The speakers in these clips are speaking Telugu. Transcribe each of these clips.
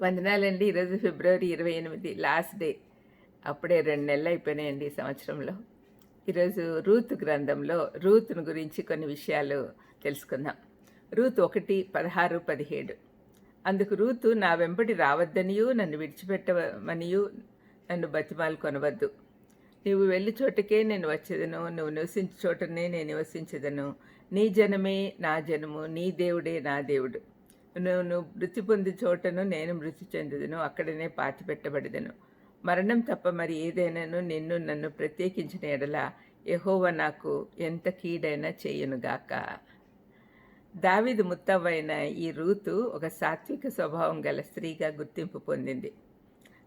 వందనాలండి. ఈరోజు ఫిబ్రవరి ఇరవై ఎనిమిది లాస్ట్ డే. అప్పుడే రెండు నెలలు అయిపోయినాయండి ఈ సంవత్సరంలో. ఈరోజు రూత్ గ్రంథంలో రూత్ను గురించి కొన్ని విషయాలు తెలుసుకుందాం. రూత్ ఒకటి పదహారు పదిహేడు. అందుకు రూతు నా వెంబడి రావద్దనియు నన్ను విడిచిపెట్టమనియూ నన్ను బతిమాలు కొనవద్దు. నీవు వెళ్ళి చోటకే నేను వచ్చేదను నువ్వు నివసించే చోటనే నేను నివసించదను. నీ జనమే నా జనము నీ దేవుడే నా దేవుడు. నువ్వు మృతి పొంది చోటను నేను మృతి చెందుదును అక్కడనే పాతి పెట్టబడిదను. మరణం తప్ప మరి ఏదైనాను నిన్ను నన్ను ప్రత్యేకించిన ఎడల యహోవ నాకు ఎంత కీడైనా చేయునుగాక దావిదు ముత్తవ్వైన ఈ రూతు ఒక సాత్విక స్వభావం గల స్త్రీగా గుర్తింపు పొందింది.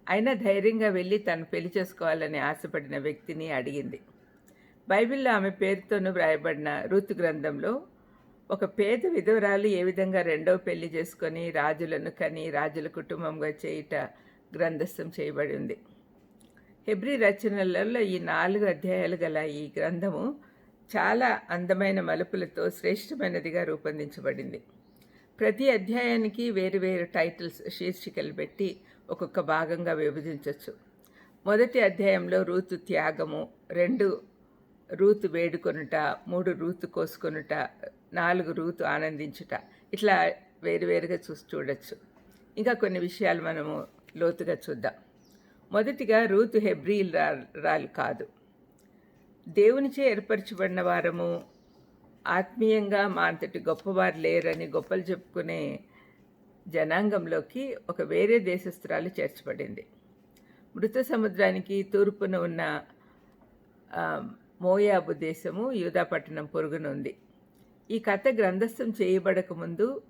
అయినా ధైర్యంగా వెళ్ళి తను పెళ్ళి చేసుకోవాలని ఆశపడిన వ్యక్తిని అడిగింది. బైబిల్లో ఆమె పేరుతోనూ వ్రాయబడిన రూతు గ్రంథంలో ఒక పేద విధవరాలు ఏ విధంగా రెండవ పెళ్ళి చేసుకొని రాజులను కని రాజుల కుటుంబంగా చేయుట గ్రంథస్థం చేయబడి ఉంది. హెబ్రి రచనలలో ఈ నాలుగు అధ్యాయాలు గల ఈ గ్రంథము చాలా అందమైన మలుపులతో శ్రేష్టమైనదిగా రూపొందించబడింది. ప్రతి అధ్యాయానికి వేరు వేరు టైటిల్స్ శీర్షికలు పెట్టి ఒక్కొక్క భాగంగా విభజించవచ్చు మొదటి అధ్యాయంలో రూతు త్యాగము రెండు రూతు వేడుకొనుట మూడు రూతు కోసుకొనుట నాలుగు రూతు ఆనందించుట. ఇట్లా వేరువేరుగా చూసి చూడొచ్చు. ఇంకా కొన్ని విషయాలు మనము లోతుగా చూద్దాం. మొదటిగా రూతు హెబ్రీల్ రా రాలు కాదు. దేవునిచే ఏర్పరచబడిన వారము ఆత్మీయంగా మా అంతటి గొప్పవారు లేరని గొప్పలు చెప్పుకునే జనాంగంలోకి ఒక వేరే దేశస్తురాలు చేర్చబడింది. మృత సముద్రానికి తూర్పున ఉన్న మోయాబు దేశము యూదాపట్టణం పొరుగునుంది. ఈ కథ గ్రంథస్థం చేయబడక ముందు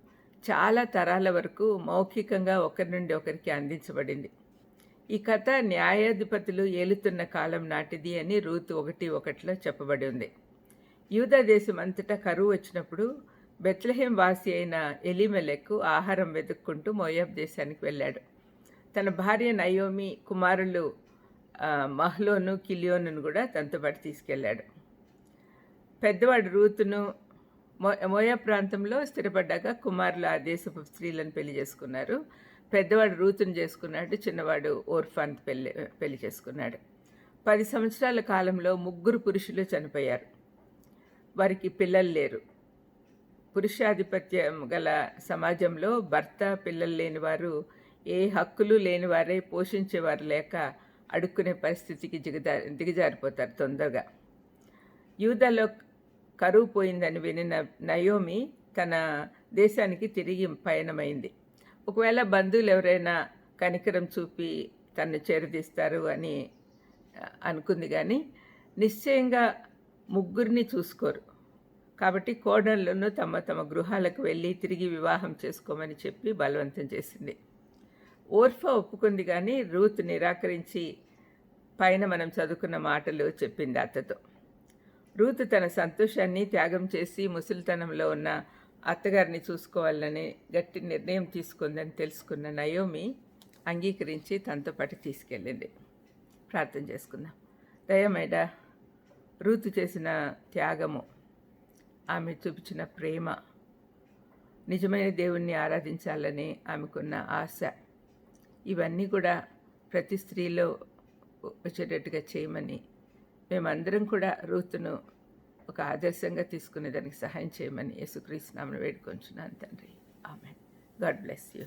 చాలా తరాల వరకు మౌఖికంగా ఒకరి నుండి ఒకరికి అందించబడింది. ఈ కథ న్యాయాధిపతులు ఏలుతున్న కాలం నాటిది అని రూతు ఒకటి ఒకటిలో చెప్పబడి ఉంది. యూదా దేశం అంతటా కరువు వచ్చినప్పుడు బెత్లహేం వాసి అయిన ఎలిమెలెక్కు ఆహారం వెతుక్కుంటూ మోయాబ్ దేశానికి వెళ్ళాడు. తన భార్య నయోమి కుమారులు మహ్లోను కిలియోను కూడా తనతో పాటు తీసుకెళ్ళాడు. పెద్దవాడు రూతును మో మోయా ప్రాంతంలో స్థిరపడ్డాక కుమారులు ఆ దేశపు స్త్రీలను పెళ్ళి చేసుకున్నారు. పెద్దవాడు రూతును చేసుకున్నాడు చిన్నవాడు ఓర్ఫాన్త్ పెళ్ళి పెళ్ళి చేసుకున్నాడు. పది సంవత్సరాల కాలంలో ముగ్గురు పురుషులు చనిపోయారు. వారికి పిల్లలు లేరు. పురుషాధిపత్యం గల సమాజంలో భర్త పిల్లలు లేనివారు ఏ హక్కులు లేనివారే పోషించేవారు లేక అడుక్కునే పరిస్థితికి దిగజా దిగజారిపోతారు తొందరగా. యూదలో కరువు పోయిందని వినిన నయోమి తన దేశానికి తిరిగి పయనమైంది. ఒకవేళ బంధువులు ఎవరైనా కనికరం చూపి తను చేరదీస్తారు అని అనుకుంది కానీ నిశ్చయంగా ముగ్గురిని చూసుకోరు. కాబట్టి కోడళ్ళను తమ తమ గృహాలకు వెళ్ళి తిరిగి వివాహం చేసుకోమని చెప్పి బలవంతం చేసింది. ఓర్ఫా ఒప్పుకుంది కానీ రూత్ నిరాకరించి పైన మనం చదువుకున్న మాటలు చెప్పింది అత్తతో. రూత్ తన సంతోషాన్ని త్యాగం చేసి ముసలితనంలో ఉన్న అత్తగారిని చూసుకోవాలని గట్టి నిర్ణయం తీసుకుందని తెలుసుకున్న నయోమి అంగీకరించి తనతో పాటు తీసుకెళ్ళింది. ప్రార్థన చేసుకుందాం. దయమేడ రూతు చేసిన త్యాగము ఆమె చూపించిన ప్రేమ నిజమైన దేవుణ్ణి ఆరాధించాలని ఆమెకున్న ఆశ ఇవన్నీ కూడా ప్రతి స్త్రీలో వచ్చేటట్టుగా చేయమని మేమందరం కూడా రూతును ఒక ఆదర్శంగా తీసుకునే దానికి సహాయం చేయమని యేసుక్రీస్తునామను వేడుకొంచున్నాను తండ్రి. ఆమె గాడ్ బ్లెస్ యూ.